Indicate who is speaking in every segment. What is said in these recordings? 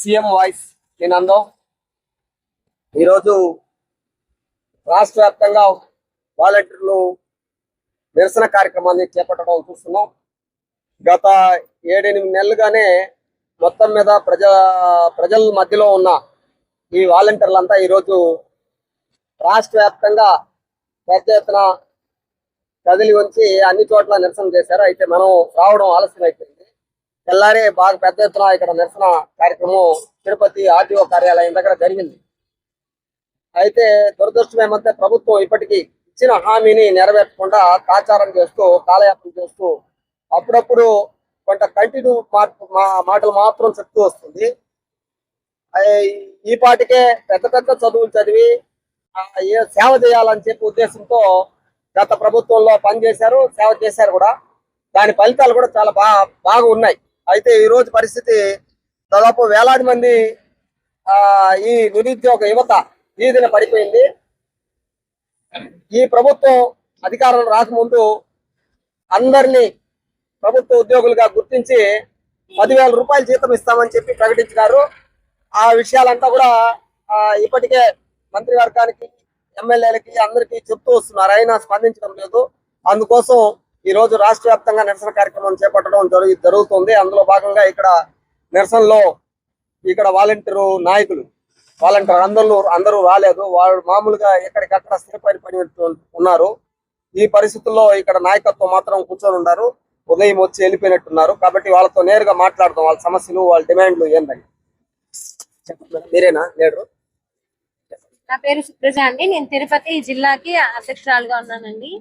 Speaker 1: CM voice నేను అందం ఈరోజు రాష్ట్ర వ్యాప్తంగా వాలంటీర్లు నిరసన కార్యక్రమాన్ని చేపట్టడం చూస్తున్నాం. గత ఏడెనిమిది నెలలుగానే మొత్తం మీద ప్రజ ప్రజల మధ్యలో ఉన్న ఈ వాలంటీర్లంతా ఈరోజు రాష్ట్ర వ్యాప్తంగా పెద్ద ఎత్తున కదిలి ఉంచి అన్ని చోట్ల నిరసన చేశారు. అయితే మనం రావడం ఆలస్యం అయిపోయింది తెల్లారే బాగా పెద్ద ఎత్తున ఇక్కడ నిరసన కార్యక్రమం తిరుపతి ఆర్టీఓ కార్యాలయం దగ్గర జరిగింది. అయితే దురదృష్టం ఏమంటే ప్రభుత్వం ఇప్పటికీ ఇచ్చిన హామీని నెరవేర్చకుండా కాచారం చేస్తూ కాలయాపన చేస్తూ అప్పుడప్పుడు కొంత కంటిన్యూ మాటలు మాత్రం చెప్తూ వస్తుంది. ఈ పాటికే పెద్ద పెద్ద చదువులు చదివి ఏ సేవ చేయాలని చెప్పి ఉద్దేశంతో గత ప్రభుత్వంలో పనిచేశారు సేవ చేశారు కూడా. దాని ఫలితాలు కూడా చాలా బాగా బాగా ఉన్నాయి. అయితే ఈ రోజు పరిస్థితి దాదాపు వేలాది మంది ఆ ఈ నిరుద్యోగ యువత వీధిన పడిపోయింది. ఈ ప్రభుత్వం అధికారం రాకముందు అందరినీ ప్రభుత్వ ఉద్యోగులుగా గుర్తించి పదివేల రూపాయలు జీతం ఇస్తామని చెప్పి ప్రకటించినారు. ఆ విషయాలంతా కూడా ఇప్పటికే మంత్రివర్గానికి ఎమ్మెల్యేలకి అందరికీ చెప్తూ వస్తున్నారు. అయినా స్పందించడం లేదు. అందుకోసం ఈ రోజు రాష్ట్ర వ్యాప్తంగా నిరసన కార్యక్రమం చేపట్టడం జరుగు జరుగుతుంది. అందులో భాగంగా ఇక్కడ నిరసనలో ఇక్కడ వాలంటీరు నాయకులు వాలంటీర్ అందరూ అందరూ రాలేదు. వాళ్ళు మామూలుగా ఎక్కడికక్కడ స్థిరపడి పని ఉన్నారు. ఈ పరిస్థితుల్లో ఇక్కడ నాయకత్వం మాత్రం కూర్చొని ఉన్నారు. ఉదయం వచ్చి వెళ్ళిపోయినట్టున్నారు. కాబట్టి వాళ్ళతో నేరుగా మాట్లాడదాం. వాళ్ళ సమస్యలు వాళ్ళ డిమాండ్లు ఏందని. చెప్పండి మీరేనా? లీడరు?
Speaker 2: నా పేరు సుప్రజ అండి. నేను తిరుపతి జిల్లాకి అధ్యక్షురాలుగా ఉన్నానండి.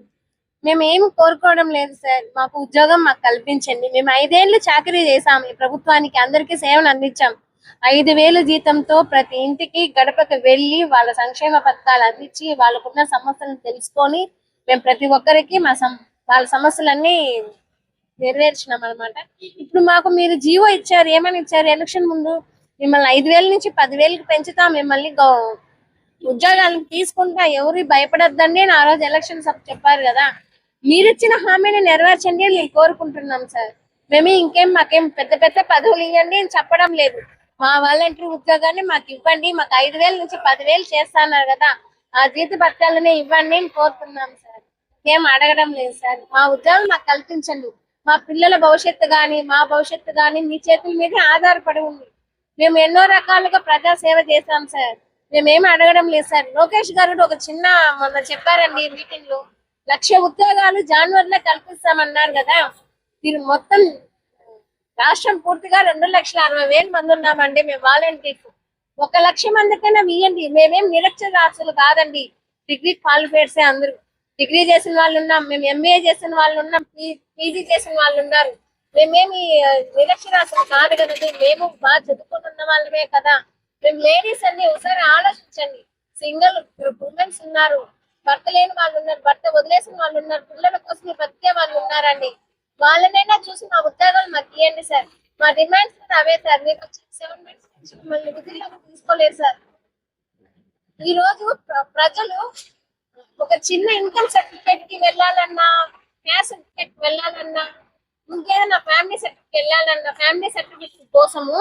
Speaker 2: మేము ఏం కోరుకోవడం లేదు సార్. మాకు ఉద్యోగం మాకు కల్పించండి. మేము ఐదేళ్ళు చాకరీ చేశాం ఈ ప్రభుత్వానికి. అందరికీ సేవలు అందించాం. ఐదు వేలు జీతంతో ప్రతి ఇంటికి గడపకు వెళ్ళి వాళ్ళ సంక్షేమ పథకాలు అందించి వాళ్ళకున్న సమస్యలను తెలుసుకొని మేము ప్రతి ఒక్కరికి మా సమ వాళ్ళ సమస్యలన్నీ నెరవేర్చినాం అనమాట ఇప్పుడు మాకు మీరు జీవో ఇచ్చారు ఏమని ఇచ్చారు? ఎలక్షన్ ముందు మిమ్మల్ని ఐదు వేల నుంచి పదివేలకు పెంచుతాం. మిమ్మల్ని ఉద్యోగాలను తీసుకుంటా ఎవరు భయపడొద్దండి అని ఆ రోజు ఎలక్షన్ సభ చెప్పారు కదా. మీరు ఇచ్చిన హామీని నెరవేర్చండి అని మేము కోరుకుంటున్నాం సార్. మేము ఇంకేం మాకేం పెద్ద పెద్ద పదవులు ఇవ్వండి అని చెప్పడం లేదు. మా వాలంటీర్ ఉద్యోగాన్ని మాకు ఇవ్వండి మాకు ఐదు వేల నుంచి పదివేలు చేస్తున్నారు కదా ఆ జీత భత్యాలనే ఇవ్వండి అని కోరుతున్నాం సార్. ఏం అడగడం లేదు సార్. మా ఉద్యోగం మాకు కల్పించండి. మా పిల్లల భవిష్యత్తు కానీ మా భవిష్యత్తు కానీ మీ చేతుల మీదే ఆధారపడి ఉంది. మేము ఎన్నో రకాలుగా ప్రజా సేవ చేశాం సార్. మేమేమి అడగడం లేదు సార్. లోకేష్ గారు ఒక చిన్న మొన్న చెప్పారండి మీటింగ్లో లక్ష ఉద్యోగాలు జాన్వరిలో కల్పిస్తామన్నారు కదా. దీని మొత్తం రాష్ట్రం పూర్తిగా రెండు లక్షల అరవై వేల మంది ఉన్నామండి. మేము వాలంటీర్స్. ఒక లక్ష మందికైనా ఇయ్యండి. మేమేం నిరక్షరాస్యులు కాదండి. డిగ్రీ క్వాలిఫైడ్సే అందరూ. డిగ్రీ చేసిన వాళ్ళు ఉన్నాం. మేము ఎంఏ చేసిన వాళ్ళు ఉన్నాం. పీజీ చేసిన వాళ్ళు ఉన్నారు. మేమేమి ఆ, నిరక్షరాస్యులు కాదు కదండి. మేము బాగా చదువుకుని ఉన్న వాళ్ళమే కదా. మేము లేడీస్ అన్ని ఒకసారి ఆలోచించండి. సింగిల్ ఉమెన్స్ ఉన్నారు. భర్త లేని వాళ్ళు ఉన్నారు భర్త వదిలేసిన వాళ్ళు ఉన్నారు పిల్లల కోసం బతికే వాళ్ళు ఉన్నారండి. వాళ్ళనైనా చూసి మా ఉద్యోగాలు మాకు ఇవ్వండి సార్. మా డిమాండ్స్ అవే సార్. మీకు సెవెన్ మినిట్స్ మిమ్మల్ని విధుల్లోకి తీసుకోలేదు సార్. ఈ రోజు ప్ర- ప్రజలు ఒక చిన్న ఇన్కమ్ సర్టిఫికేట్కి వెళ్ళాలన్నా క్యాస్ట్ సర్టిఫికేట్ వెళ్ళాలన్నా ఇంకేదైనా ఫ్యామిలీ సర్టిఫికేట్ వెళ్ళాలన్నా ఫ్యామిలీ సర్టిఫికేట్ కోసము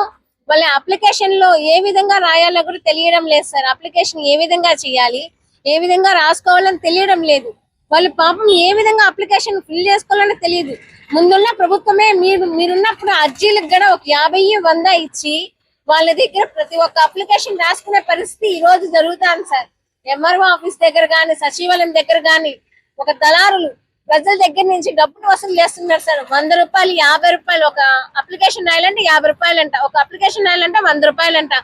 Speaker 2: వాళ్ళ అప్లికేషన్లో ఏ విధంగా రాయాలో కూడా తెలియడం లేదు సార్. అప్లికేషన్ ఏ విధంగా చేయాలి? ఏ విధంగా రాసుకోవాలని తెలియడం లేదు. వాళ్ళు పాపం ఏ విధంగా అప్లికేషన్ ఫిల్ చేసుకోవాలని తెలియదు. ముందున్న ప్రభుత్వమే మీరు మీరున్నప్పుడు అర్జీలకు కూడా ఒక యాభై వంద ఇచ్చి వాళ్ళ దగ్గర ప్రతి ఒక్క అప్లికేషన్ రాసుకునే పరిస్థితి ఈ రోజు జరుగుతాను సార్. ఎంఆర్ఓ ఆఫీస్ దగ్గర కానీ సచివాలయం దగ్గర కానీ ఒక దళారులు ప్రజల దగ్గర నుంచి డబ్బులు వసూలు చేస్తున్నారు సార్. వంద రూపాయలు యాభై రూపాయలు ఒక అప్లికేషన్ రాయాలంటే యాభై రూపాయలు అంట ఒక అప్లికేషన్ రాయాలంటే వంద రూపాయలు అంట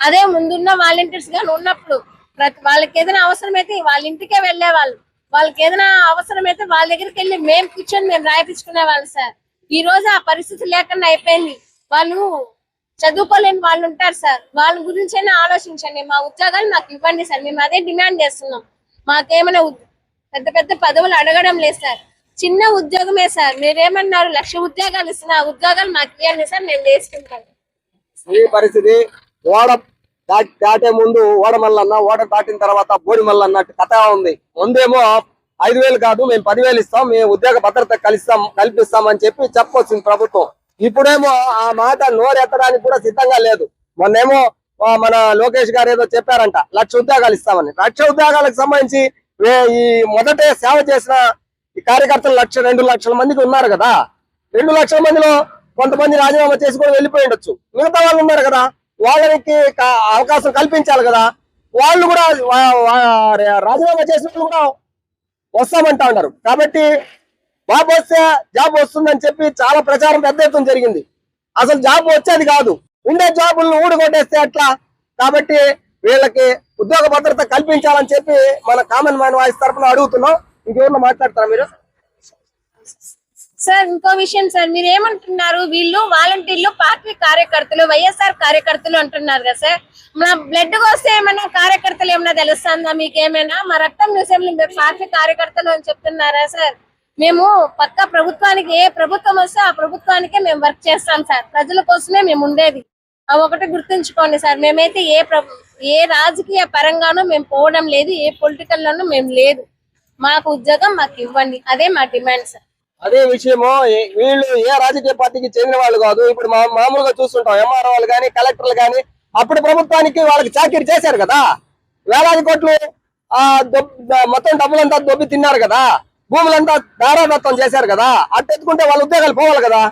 Speaker 2: అదే ముందున్న వాలంటీర్స్ గాని ఉన్నప్పుడు ప్రతి వాళ్ళకి ఏదైనా అవసరమైతే వాళ్ళ ఇంటికే వెళ్ళే వాళ్ళు వాళ్ళకి ఏదైనా అవసరమైతే వాళ్ళ దగ్గరికి వెళ్ళి మేము కూర్చొని మేము రాయిపించుకునే వాళ్ళు సార్. ఈ రోజు ఆ పరిస్థితి లేకుండా అయిపోయింది. వాళ్ళు చదువుకోలేని వాళ్ళు ఉంటారు సార్. వాళ్ళ గురించైనా ఆలోచించండి. మా ఉద్యోగాలు మాకు ఇవ్వండి సార్. మేము అదే డిమాండ్ చేస్తున్నాం. మాకేమైనా పెద్ద పెద్ద పదవులు అడగడం లేదు సార్. చిన్న ఉద్యోగమే సార్. మీరేమన్నారు లక్ష ఉద్యోగాలు ఇస్తున్నా ఉద్యోగాలు మాకు ఇవ్వండి సార్. మేము చేసుకుంటాం.
Speaker 1: ఈ పరిస్థితి దాటి దాటే ముందు ఓడ మల్లన్న ఓడ దాటిన తర్వాత బోడి మల్ల అన్నట్టు కథ ఉంది. ముందేమో ఐదు వేలు కాదు మేము పదివేలు ఇస్తాం మేము ఉద్యోగ భద్రత కలిస్తాం కల్పిస్తాం అని చెప్పి చెప్పొచ్చింది ప్రభుత్వం. ఇప్పుడేమో ఆ మాట నోరెత్తడానికి కూడా సిద్ధంగా లేదు. మొన్నేమో మన లోకేష్ గారు ఏదో చెప్పారంట లక్ష ఉద్యోగాలు ఇస్తామని. లక్ష ఉద్యోగాలకు సంబంధించి ఈ మొదటే సేవ చేసిన ఈ కార్యకర్తలు లక్ష రెండు లక్షల మందికి ఉన్నారు కదా. రెండు లక్షల మందిలో కొంతమంది రాజీనామా చేసి కూడా వెళ్ళిపోయి ఉండొచ్చు. మిగతా వాళ్ళు ఉన్నారు కదా. వాళ్ళకి అవకాశం కల్పించాలి కదా. వాళ్ళు కూడా రాజీనామా చేసిన కూడా వస్తామంటా ఉన్నారు. కాబట్టి బాబు వస్తే జాబ్ వస్తుందని చెప్పి చాలా ప్రచారం పెద్ద ఎత్తున జరిగింది. అసలు జాబ్ వచ్చేది కాదు. ఉండే జాబులను ఊడగొట్టేస్తే అట్లా కాబట్టి వీళ్ళకి ఉద్యోగ భద్రత కల్పించాలని చెప్పి మన కామన్ మ్యాన్ వాయిస్ తరఫున అడుగుతున్నాం. ఇంకెవరిలో మాట్లాడతారా మీరు?
Speaker 2: సార్ ఇంకో విషయం సార్ మీరు ఏమంటున్నారు? వీళ్ళు వాలంటీర్లు పార్టీ కార్యకర్తలు వైఎస్ఆర్ కార్యకర్తలు అంటున్నారు కదా సార్. మన బ్లడ్ వస్తే ఏమైనా కార్యకర్తలు ఏమైనా తెలుస్తుందా మీకు ఏమైనా మా రక్తం చూసే మీరు పార్టీ కార్యకర్తలు అని చెప్తున్నారా సార్? మేము పక్క ప్రభుత్వానికి ఏ ప్రభుత్వం వస్తే ఆ ప్రభుత్వానికే మేము వర్క్ చేస్తాం సార్. ప్రజల కోసమే మేము ఉండేది. ఒకటి గుర్తుంచుకోండి సార్ మేమైతే ఏ ఏ రాజకీయ పరంగానూ మేము పోవడం లేదు ఏ పొలిటికల్ లోనూ మేము లేదు. మాకు ఉద్యోగం మాకు ఇవ్వండి అదే మా డిమాండ్ సార్.
Speaker 1: అదే విషయము వీళ్ళు ఏ రాజకీయ పార్టీకి చెందిన వాళ్ళు కాదు ఇప్పుడు మామూలుగా చూస్తుంటాం ఎంఆర్ఓ వాళ్ళు కానీ కలెక్టర్లు కానీ అప్పుడు ప్రభుత్వానికి వాళ్ళకి చాకరీ చేశారు కదా. వేలాది కోట్లు ఆ మొత్తం డబ్బులంతా దొబ్బి తిన్నారు కదా. భూములంతా దారాదత్తం చేశారు కదా. అట్టెత్తుకుంటే వాళ్ళ ఉద్యోగాలు పోవాలి కదా.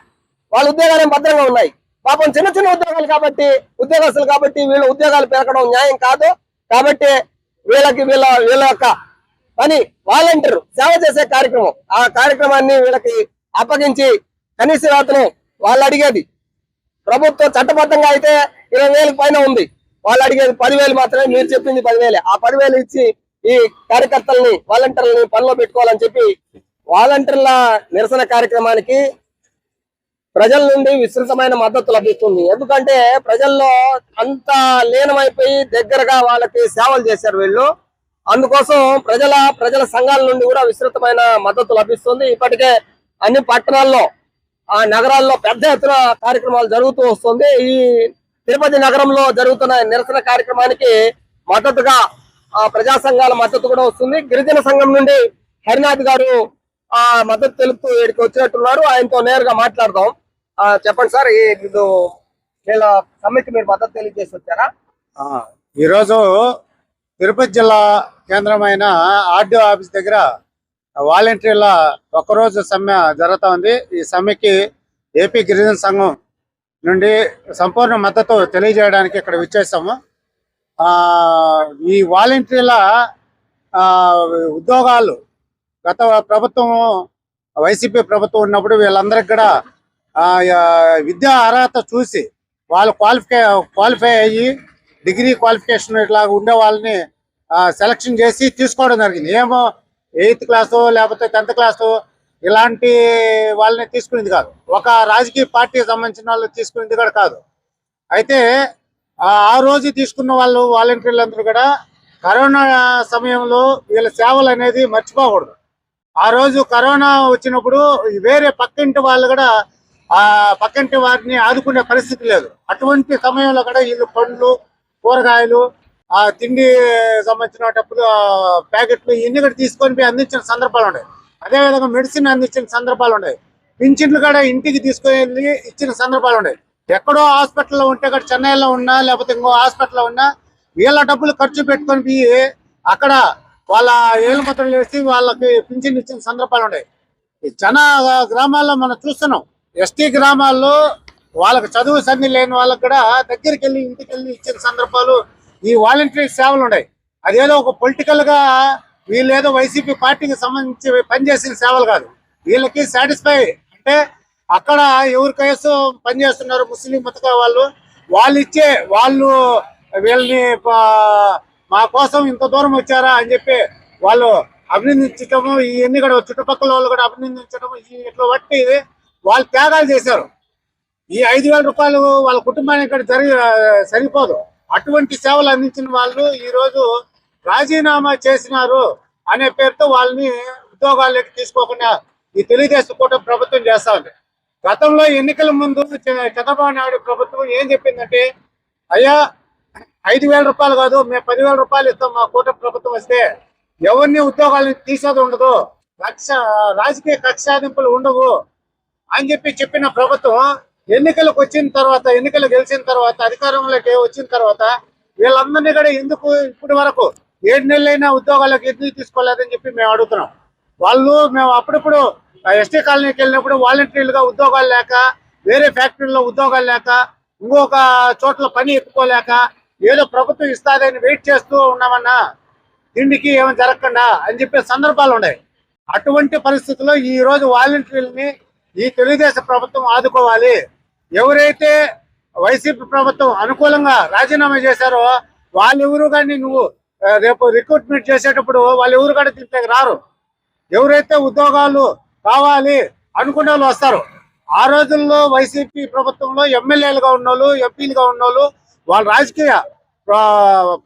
Speaker 1: వాళ్ళ ఉద్యోగాలు భద్రంగా ఉన్నాయి. పాపం చిన్న చిన్న ఉద్యోగాలు కాబట్టి ఉద్యోగస్తులు కాబట్టి వీళ్ళ ఉద్యోగాలు పెరగడం న్యాయం కాదు. కాబట్టి వీళ్ళకి వీళ్ళ వీళ్ళ యొక్క పని వాలంటీర్ సేవ చేసే కార్యక్రమం. ఆ కార్యక్రమాన్ని వీళ్ళకి అప్పగించి కనీస వేతనం వాళ్ళు అడిగేది. ప్రభుత్వం చట్టబద్ధంగా అయితే ఇరవై వేలకు పైన ఉంది. వాళ్ళు అడిగేది పదివేలు మాత్రమే మీరు చెప్పింది పదివేలే. ఆ పదివేలు ఇచ్చి ఈ కార్యకర్తల్ని వాలంటీర్లని పనిలో పెట్టుకోవాలని చెప్పి వాలంటీర్ల నిరసన కార్యక్రమానికి ప్రజల నుండి విస్తృతమైన మద్దతు లభిస్తుంది. ఎందుకంటే ప్రజల్లో అంత లీనమైపోయి దగ్గరగా వాళ్ళకి సేవలు చేశారు వీళ్ళు. అందుకోసం ప్రజల ప్రజల సంఘాల నుండి కూడా విస్తృతమైన మద్దతు లభిస్తుంది. ఇప్పటికే అన్ని పట్టణాల్లో ఆ నగరాల్లో పెద్ద ఎత్తున కార్యక్రమాలు జరుగుతూ వస్తుంది. ఈ తిరుపతి నగరంలో జరుగుతున్న నిరసన కార్యక్రమానికి మద్దతుగా ఆ ప్రజా సంఘాల మద్దతు కూడా వస్తుంది. గిరిజన సంఘం నుండి హరినాథ్ గారు ఆ మద్దతు తెలుపుతూ ఇక్కడికి వచ్చినట్టున్నారు. ఆయనతో నేరుగా మాట్లాడదాం. ఆ చెప్పండి సార్ ఈ ఇది వీళ్ళ సమ్మెకి మీరు మద్దతు తెలియజేసి వచ్చారా?
Speaker 3: ఈరోజు తిరుపతి జిల్లా కేంద్రమైన ఆర్డీఓ ఆఫీస్ దగ్గర వాలంటీర్ల ఒకరోజు సమ్మె జరుగుతూ ఉంది ఈ సమ్మెకి ఏపీ గిరిజన సంఘం నుండి సంపూర్ణ మద్దతు తెలియజేయడానికి ఇక్కడ విచ్చేస్తాము ఆ, ఈ వాలంటీర్ల ఆ, ఉద్యోగాలు గత ప్రభుత్వం వైసీపీ ప్రభుత్వం ఉన్నప్పుడు వీళ్ళందరికీ కూడా ఆ, విద్యా అర్హత చూసి వాళ్ళు క్వాలిఫై క్వాలిఫై అయ్యి డిగ్రీ క్వాలిఫికేషన్ ఇట్లా ఉండే వాళ్ళని సెలక్షన్ చేసి తీసుకోవడం జరిగింది. ఏమో ఎయిత్ క్లాసు లేకపోతే టెన్త్ క్లాసు ఇలాంటి వాళ్ళని తీసుకునేది కాదు. ఒక రాజకీయ పార్టీకి సంబంధించిన వాళ్ళు తీసుకునేది కూడా కాదు. అయితే ఆ ఆ రోజు తీసుకున్న వాళ్ళు వాలంటీర్లు అందరూ కూడా కరోనా సమయంలో వీళ్ళ సేవలు అనేది మర్చిపోకూడదు. ఆ రోజు కరోనా వచ్చినప్పుడు వేరే పక్కింటి వాళ్ళు కూడా ఆ పక్కింటి వారిని ఆదుకునే పరిస్థితి లేదు. అటువంటి సమయంలో కూడా వీళ్ళు పండ్లు కూరగాయలు ఆ తిండి సంబంధించిన డబ్బులు ప్యాకెట్లు ఇవన్నీ కూడా తీసుకొని పోయి అందించిన సందర్భాలు ఉన్నాయి. అదేవిధంగా మెడిసిన్ అందించిన సందర్భాలు ఉన్నాయి. పింఛన్లు కూడా ఇంటికి తీసుకొని వెళ్ళి ఇచ్చిన సందర్భాలు ఉన్నాయి. ఎక్కడో హాస్పిటల్లో ఉంటే అక్కడ చెన్నైలో ఉన్నా లేకపోతే ఇంకో హాస్పిటల్లో ఉన్నా వీళ్ళ డబ్బులు ఖర్చు పెట్టుకొని పోయి అక్కడ వాళ్ళ ఏళ్ళ ముద్రలు వేసి వాళ్ళకి పింఛన్ ఇచ్చిన సందర్భాలు ఉన్నాయి. జన గ్రామాల్లో మనం చూస్తున్నాం. ఎస్టీ గ్రామాల్లో వాళ్ళకి చదువు సంధి లేని వాళ్ళకి కూడా దగ్గరికి వెళ్ళి ఇంటికి వెళ్ళి ఇచ్చిన సందర్భాలు ఈ వాలంటరీ సేవలు ఉన్నాయి. అదేదో ఒక పొలిటికల్గా వీళ్ళు ఏదో వైసీపీ పార్టీకి సంబంధించి పనిచేసిన సేవలు కాదు. వీళ్ళకి సాటిస్ఫై అంటే అక్కడ ఎవరి కేసు పనిచేస్తున్నారు ముస్లిం మతక వాళ్ళు. వాళ్ళు ఇచ్చే వాళ్ళు వీళ్ళని మా కోసం ఇంత దూరం వచ్చారా అని చెప్పి వాళ్ళు అభినందించటము ఇవన్నీ కూడా చుట్టుపక్కల వాళ్ళు కూడా అభినందించడం ఇట్లా బట్టి వాళ్ళు త్యాగాలు చేశారు. ఈ ఐదు వేల రూపాయలు వాళ్ళ కుటుంబానికి ఇక్కడ జరిగి సరిపోదు. అటువంటి సేవలు అందించిన వాళ్ళు ఈ రోజు రాజీనామా చేసినారు అనే పేరుతో వాళ్ళని ఉద్యోగాల్లోకి తీసుకోకుండా ఈ తెలుగుదేశం కూటమి ప్రభుత్వం చేస్తా ఉంది గతంలో ఎన్నికల ముందు చంద్రబాబు నాయుడు ప్రభుత్వం ఏం చెప్పిందంటే అయ్యా ఐదు వేల రూపాయలు కాదు మేము పదివేల రూపాయలు ఇస్తాం మా కూటమి ప్రభుత్వం వస్తే ఎవరిని ఉద్యోగాలను తీసేది ఉండదు లక్ష రాజకీయ కక్షాదింపులు ఉండవు అని చెప్పి చెప్పిన ప్రభుత్వం ఎన్నికలకు వచ్చిన తర్వాత ఎన్నికలు గెలిచిన తర్వాత అధికారంలోకి వచ్చిన తర్వాత వీళ్ళందరినీ కూడా ఎందుకు ఇప్పటి వరకు ఏడు నెలలైనా ఉద్యోగాలకు ఎందుకు తీసుకోలేదని చెప్పి మేము అడుగుతున్నాం. వాళ్ళు మేము అప్పుడప్పుడు ఎస్టీ కాలనీకి వెళ్ళినప్పుడు వాలంటీర్లుగా ఉద్యోగాలు లేక వేరే ఫ్యాక్టరీలో ఉద్యోగాలు లేక ఇంకొక చోట్ల పని ఎత్తుకోలేక ఏదో ప్రభుత్వం ఇస్తాదని వెయిట్ చేస్తూ ఉన్నామన్నా తిండికి ఏమైనా జరగకుండా అని చెప్పే సందర్భాలు ఉన్నాయి. అటువంటి పరిస్థితుల్లో ఈ రోజు వాలంటీర్లని ఈ తెలుగుదేశం ప్రభుత్వం ఆదుకోవాలి. ఎవరైతే వైసీపీ ప్రభుత్వం అనుకూలంగా రాజీనామా చేశారో వాళ్ళెవరు కానీ నువ్వు రేపు రిక్రూట్మెంట్ చేసేటప్పుడు వాళ్ళు ఎవరు కూడా దీంట్లోకి రారు. ఎవరైతే ఉద్యోగాలు కావాలి అనుకునే వాళ్ళు వస్తారు. ఆ రోజుల్లో వైసీపీ ప్రభుత్వంలో ఎమ్మెల్యేలుగా ఉన్నోళ్ళు ఎంపీలుగా ఉన్నోళ్ళు వాళ్ళ రాజకీయ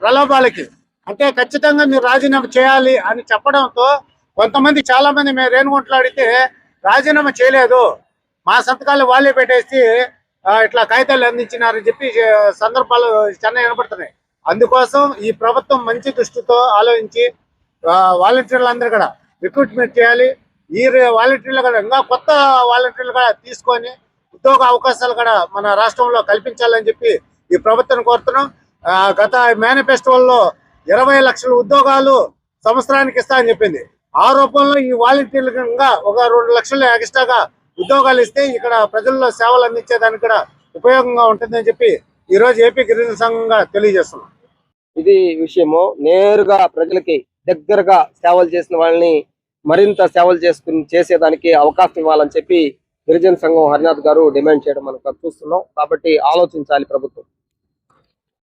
Speaker 3: ప్రలోభాలకి. అంటే ఖచ్చితంగా మీరు రాజీనామా చేయాలి అని చెప్పడంతో కొంతమంది చాలా మంది మేము రేణుగుంటలో అడిగితే రాజీనామా చేయలేదు. మా సంతకాలు వాళ్ళే పెట్టేసి ఇట్లా కాగితాలు అందించినారని చెప్పి సందర్భాలు చాలా వినపడుతున్నాయి. అందుకోసం ఈ ప్రభుత్వం మంచి దృష్టితో ఆలోచించి వాలంటీర్లు వాలంటీర్లందరూ కూడా రిక్రూట్మెంట్ చేయాలి. ఈ రే- వాలంటీర్లు కూడా ఇంకా కొత్త వాలంటీర్లు కూడా తీసుకొని ఉద్యోగ అవకాశాలు కూడా మన రాష్ట్రంలో కల్పించాలని చెప్పి ఈ ప్రభుత్వం కోరుతున్నాం. ఆ, గత మేనిఫెస్టోల్లో ఇరవై లక్షల ఉద్యోగాలు సంవత్సరానికి ఇస్తా అని చెప్పింది. ఆ రూపంలో ఈ వాలంటీర్లు ఇంకా ఒక రెండు లక్షలు ఎక్స్ట్రాగా ఉద్యోగాలు ఇస్తే ఇక్కడ ప్రజల్లో సేవలు అందించేదానికి కూడా ఉపయోగంగా ఉంటుందని చెప్పి ఈ రోజు ఏపీ గిరిజన సంఘంగా తెలియజేస్తున్నాం.
Speaker 1: ఇది విషయము. నేరుగా ప్రజలకి దగ్గరగా సేవలు చేసిన వాళ్ళని మరింత సేవలు చేసుకుని చేసేదానికి అవకాశం ఇవ్వాలని చెప్పి గిరిజన సంఘం హరినాథ్ గారు డిమాండ్ చేయడం మనం చూస్తున్నాం. కాబట్టి ఆలోచించాలి ప్రభుత్వం.